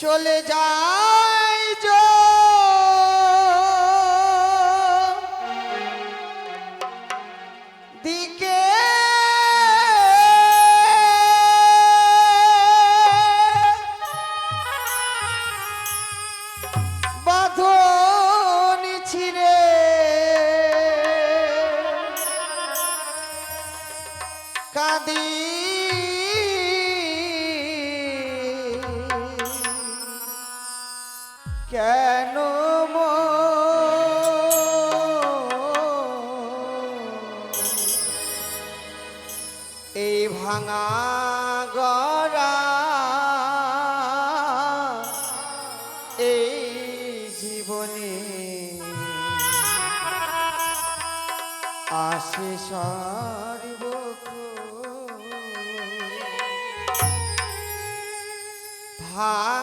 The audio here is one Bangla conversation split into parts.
চলে যো আসে সর্বক্ষণ। ভাঙা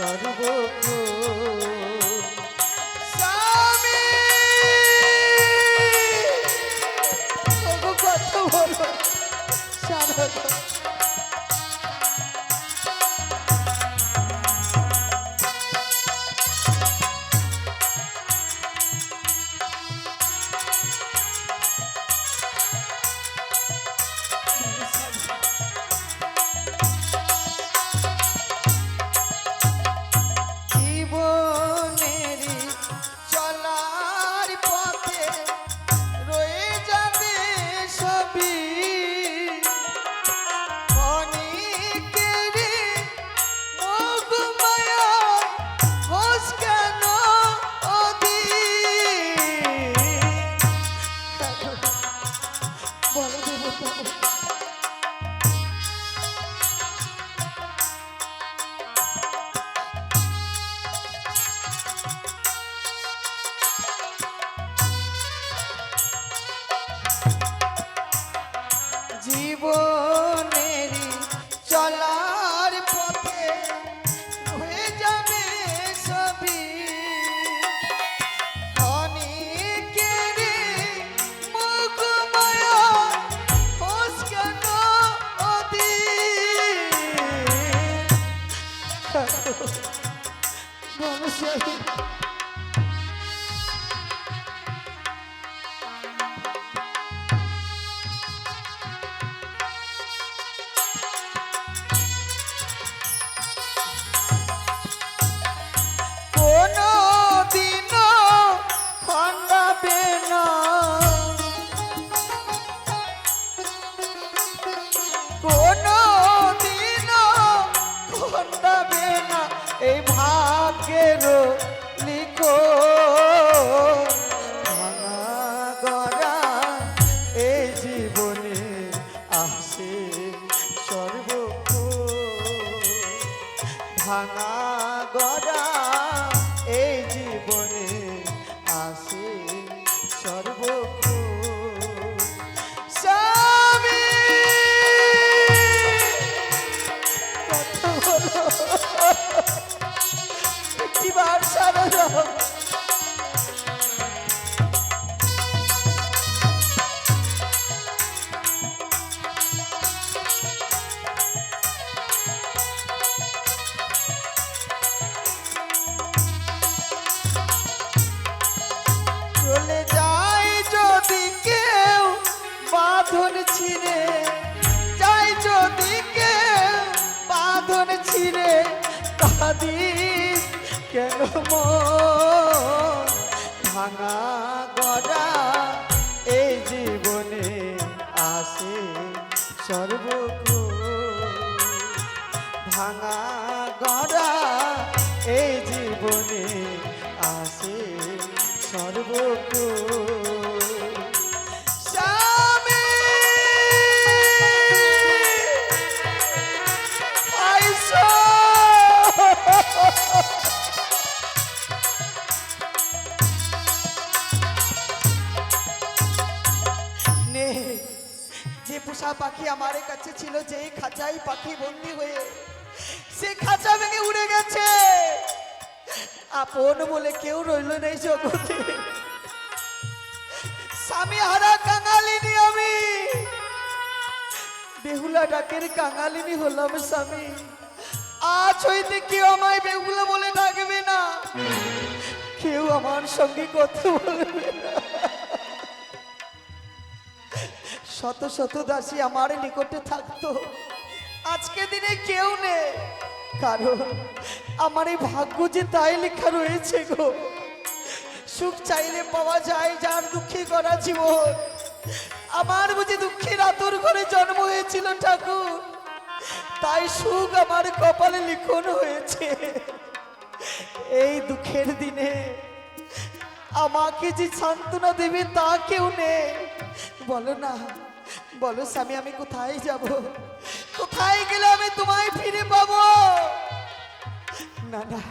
সর্বক্ষণ বংশী সর্বক্ষ ভাঙা ছিঁড়ে। যায় যদি কেউ বাঁধন ছিঁড়ে কাঁদিস কেন ভাঙা গড়া এই জীবনে আসে সর্বক্ষণ ভাঙা গড়া এই জীবনে আসে সর্বক্ষণ পোষা পাখি আমার কাছে ছিল, যেই খাঁচাই পাখি বন্দি হয়ে, সে খাঁচা ভেঙে উড়ে গেছে। আপন বলে কেউ রইল নেই জগতে। স্বামী হারা কাঙালিনি আমি। বেহুলা ডাকের কাঙালিনি হলাম স্বামী। আজ হইতে কেউ আমায় বেহুলা বলে ডাকবে না। কেউ আমার সঙ্গে কথা বলবে না। শত শত দাসী আমার নিকটে থাকতো। আজকে দিনে কেউ নেই, কারণ আমার এই ভাগ্য যে তাই লেখা রয়েছে গো। সুখ চাইলে পাওয়া যায় যার দুঃখী করা জীবন। আমার বুঝি দুঃখের আতর ঘরে জন্ম হয়েছিল ঠাকুর, তাই সুখ আমার কপালে লিখন হয়েছে। এই দুঃখের দিনে আমাকে যে সান্ত্বনা দেবে তা কেউ নেই। বলো না বলো স্বামী, আমি কোথায় যাব? কোথায় গেলে আমি তোমায় ফিরে পাবো? না না,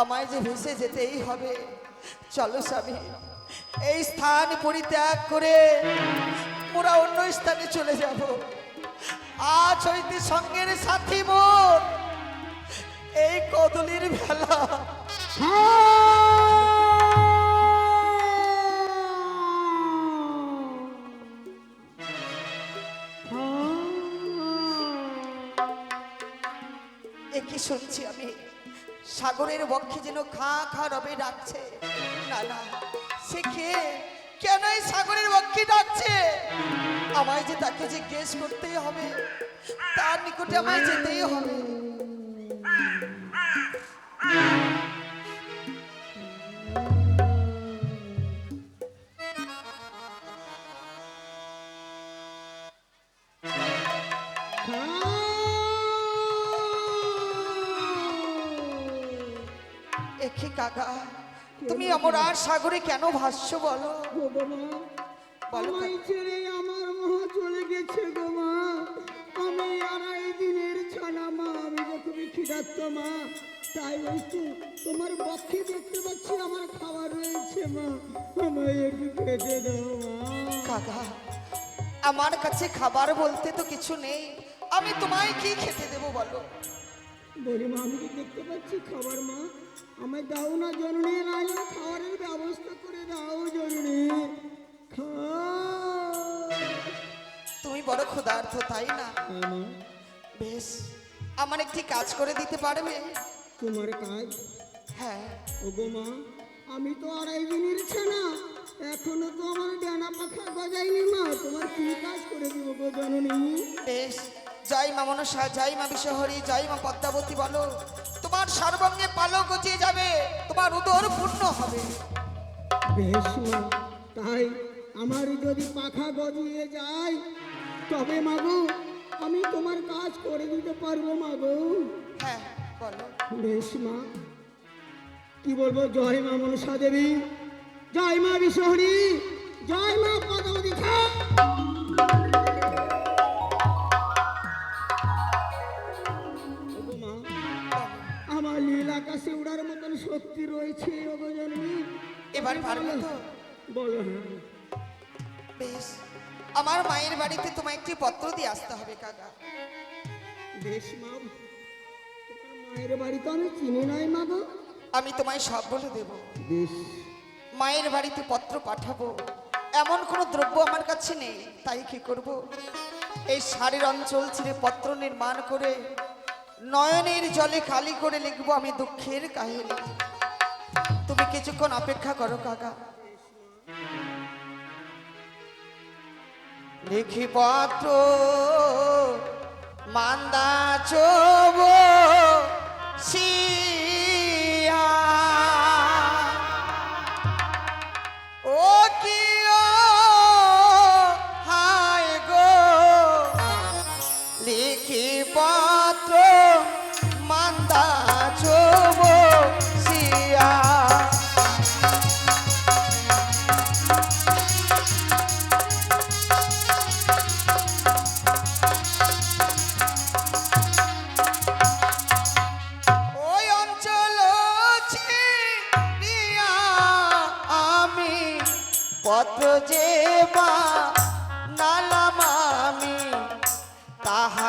আমায় যে ভেসে যেতেই হবে। চলো স্বামী, এই স্থান পরিত্যাগ করে মোরা অন্য স্থানে চলে যাব। আজ হইতে সঙ্গের সাথী মোর, এই কদলির ভেলা। শুনছি আমি। সাগরের বক্ষে যেন খা খা রবে ডাকছে। না না সে খেয়ে কেন এই সাগরের বক্ষে ডাকছে? আমায় যে তাকে যে গেস করতেই হবে, তার নিকটে আমায় যেতেই হবে। তুমি আমার আর সাগরে কেন ভাসছো বলো? ছেড়ে আমার মা চলে গেছে গো মা আমি আড়াই দিনের ছানা মা আমি যে খুবই ক্ষিধার্ত মা তাই তো। তোমার বক্ষে দেখতে পাচ্ছি আমার খাবার রয়েছে মা আমায় একটু খেতে দাও কাকা, আমার কাছে খাবার বলতে তো কিছু নেই। আমি তোমায় কি খেতে দেবো বলো? বলি মা আমি দেখতে পাচ্ছি? খাবার মা আমায় দাও না জননী নাহলে খাবারের ব্যবস্থা করে দাও জননী। তুমি বড় ক্ষুধার্থ তাই না? হ্যাঁ বেশ আমার একটি কাজ করে দিতে পারবে? তোমার কাজ? হ্যাঁ। ওগো মা আমি তো আড়াই দিনের ছানা এখনও তো আমার ডানা পাখা গজায়নি মা। তোমার কি কাজ করে দিব গো জননী? বেশ জয় মা মনসা জয় মা বিশ্বহরি যাই মা পদ্মাবতী বলো। তোমার সর্বাঙ্গে পালক গজিয়ে যাবে তোমার উদর পূর্ণ হবে। বেশ তাই আমার যদি পাখা গজিয়ে যায় তবে মাগো আমি তোমার কাজ করে দিতে পারব মাগো হ্যাঁ বলো। বেশ মা কি বলব? জয় মা মনসা দেবী জয় মা বিশ্বহরি জয় মা পদ্মাবতী। খা আকাশে উড়ার মতন শক্তি রয়েছে এবার পারব তো? বলো। হ্যাঁ। বেশ আমার মায়ের বাড়িতে তোমায় একটি পত্র দিয়ে আসতে হবে কাকা। বেশ মা। মায়ের বাড়ি তো আমি চিনি নাই মা আমি তোমায় সব বলে দেব। বেশ। মায়ের বাড়িতে পত্র পাঠাবো। এমন কোনো দ্রব্য আমার কাছে নেই তাই কি করব? এই শাড়ির অঞ্চল ছিঁড়ে পত্র নির্মাণ করে নয়নের জলে খালি করে লিখব আমি দুঃখের কাহিনী। তুমি কিছুক্ষণ অপেক্ষা করো, কাকা। লিখি পত্র মান্দা চোব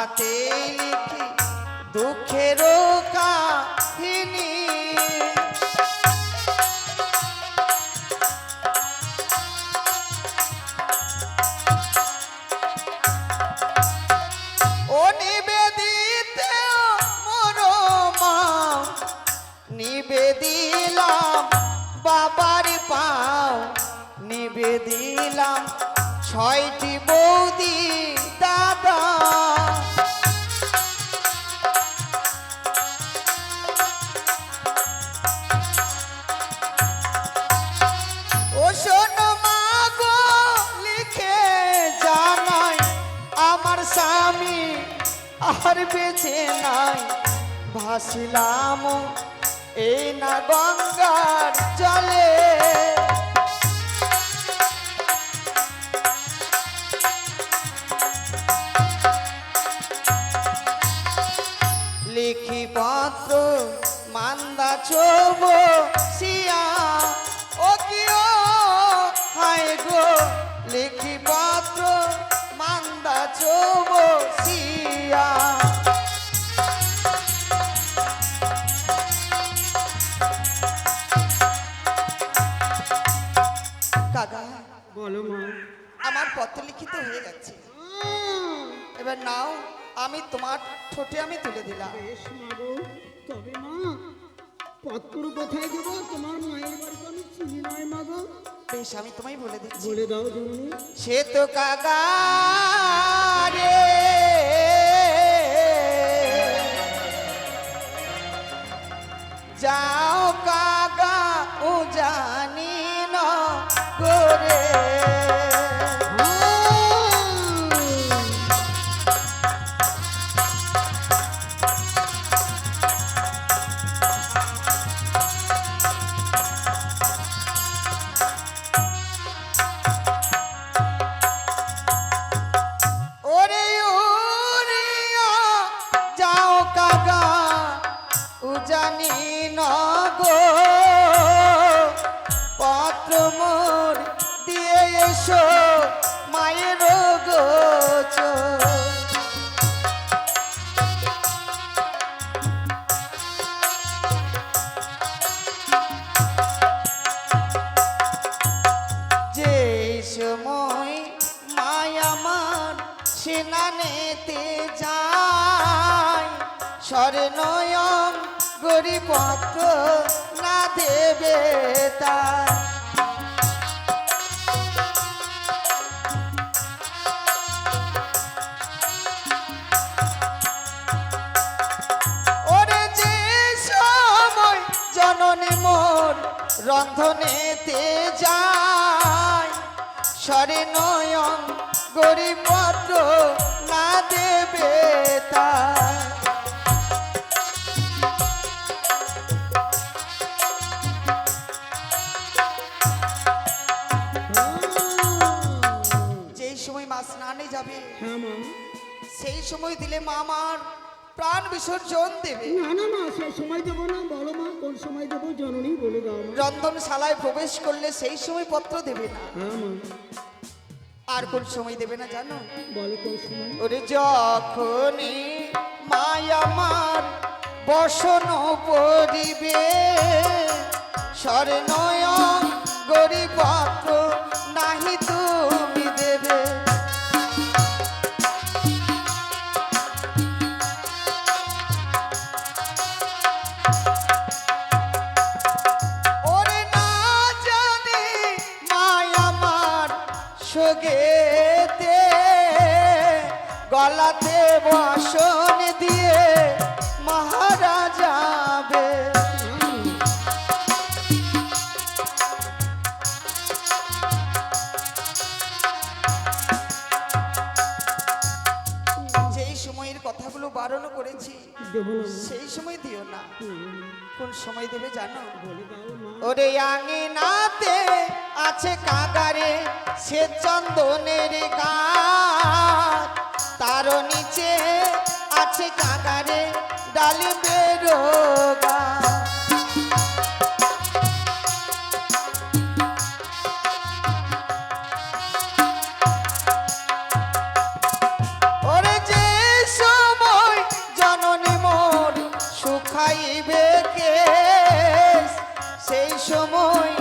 তাহাতে লিখি দুঃখের কাহিনী। ও নিবেদিত নিবেদিলাম বাবার পাও নিবেদিলাম ছয়টি বৌদি। স্বামী আর বেঁচে নাই। ভাসিলাম এই না গঙ্গার জলে। লিখি পত্র মান্দা চোব সিয়া, ও কি হায় গো লিখি পত্র মান্দা চোব কাকা বলো মা। আমার পত্র লিখিত হয়ে গেছে। এবার নাও আমি তোমার ঠোঁটে আমি তুলে দিলাম। বেশ মা তবে মা পত্র কোথায় দেবো? তোমার মায়ের বাড়ি আমি চিনি নাই মা গো। বেশ আমি তোমায় বলে দিচ্ছি। বলে দাও তুমি সে তো কাকা রে। যাও কাকা ও জানি না করে জানি না গো। পত্র মোর দিয়ে এসো। গরিপত্র না দেবে তার রন্ধনেতে যায় সরে নয়ন গরিবত্র না দেবে তার সময় সেই দিলে মা আমার প্রাণ বিসর্জন দেবে। না না মা সে সময় দেবো না বলো মা কোন সময় দেবো জননী বলে দাও রন্ধনশালায় প্রবেশ করলে সেই সময় পত্র দেবে না। হ্যাঁ মা। আর কোন সময় দেবে না জানো? বলো কোন সময়। ওরে যখনই মায়ামার বসন পরিবে স্বর্ণয় গরিবত্র নাহি তুমি দেবো না সেই সময় দিও না। কোন সময় দেবে জানো? ওরে আঙিনাতে আছে কাগারে সে চন্দনের গাছ। তার নিচে আছে কাগারে ডালিমের গাছ। সেই সময়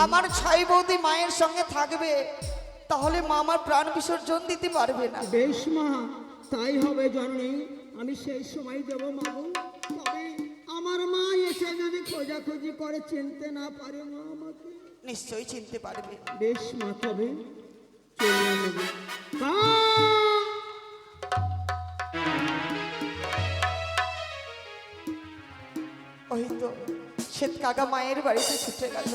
আমার ছাই বৌদি মায়ের সঙ্গে থাকবে তাহলে মা আমার প্রাণ বিসর্জন দিতে পারবে না। বেশ মা তাই হবে জননী আমি সেই সময় দেবো মাগো। তবে আমার মা এসে যদি খোঁজাখুঁজি করে চিনতে না পারে মা আমাকে। নিশ্চয়ই চিনতে পারবে। বেশ মা তবে চলে নেবে ওই তো শ্বেত কাকা মায়ের বাড়িতে ছুটে গেল।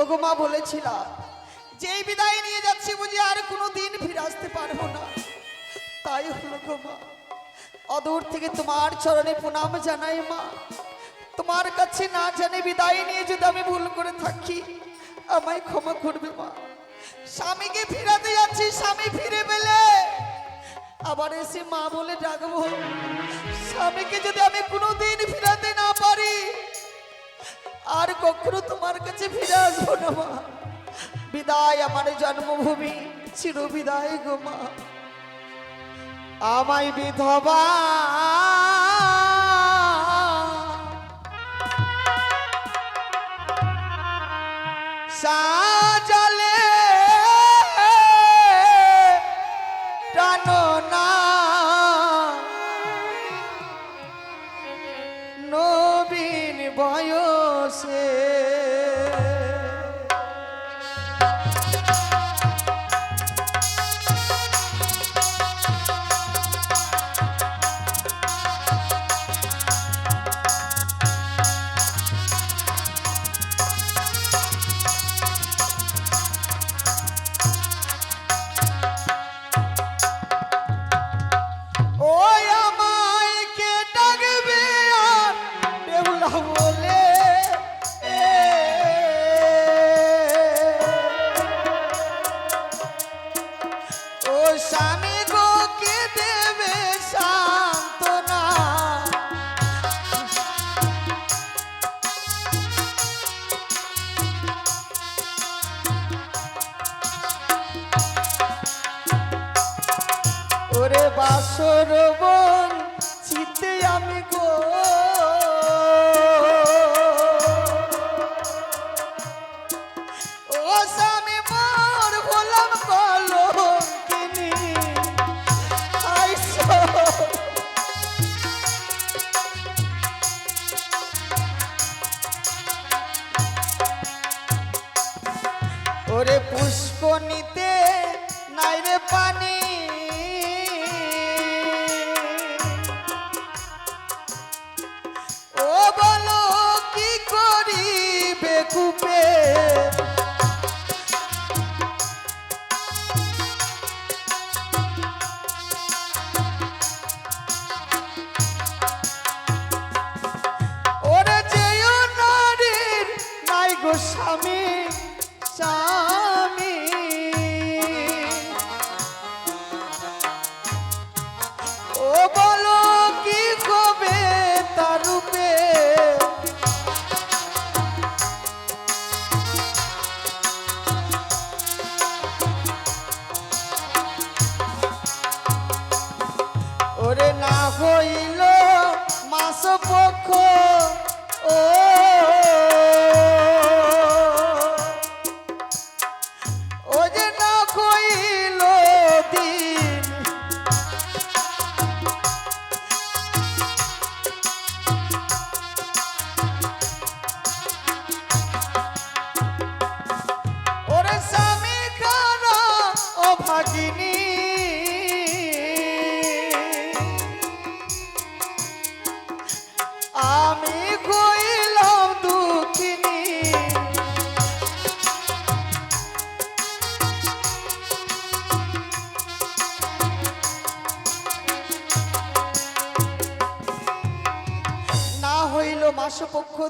ওগো মা বলেছিলাম যেই বিদায় নিয়ে যাচ্ছি বুঝি আর কোনো দিন ফিরে আসতে পারব না। তাই হলো গো মা, অদূর থেকে তোমার চরণে প্রণাম জানাই মা। তোমার কাছে না জানে বিদায় নিয়ে যদি আমি ভুল করে থাকি, আমায় ক্ষমা করবে মা। স্বামীকে ফিরাতে যাচ্ছি, স্বামী ফিরে পেলে। আবার এসে মা বলে, ডাকবো, স্বামীকে যদি আমি কোনোদিন ফিরাতে না পারি আর কখনো তোমার কাছে ফিরে আসব না, মা। বিদায় আমার জন্মভূমি চির বিদায় গো, মা। আমায় বিধবা বাসর বন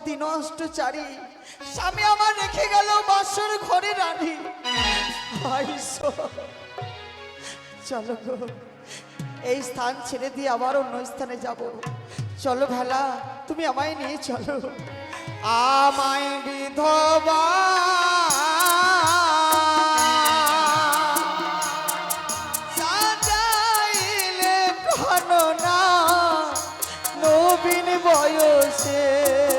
দিনষ্টচারী স্বামী আমার রেখে গেল বাসর ঘরে রানী। চলো গো, এই স্থান ছেড়ে দিয়ে আবার অন্য স্থানে যাব। চলো ভেলা, তুমি আমায় নিয়ে চলো। আমায় বিধবা বয়সে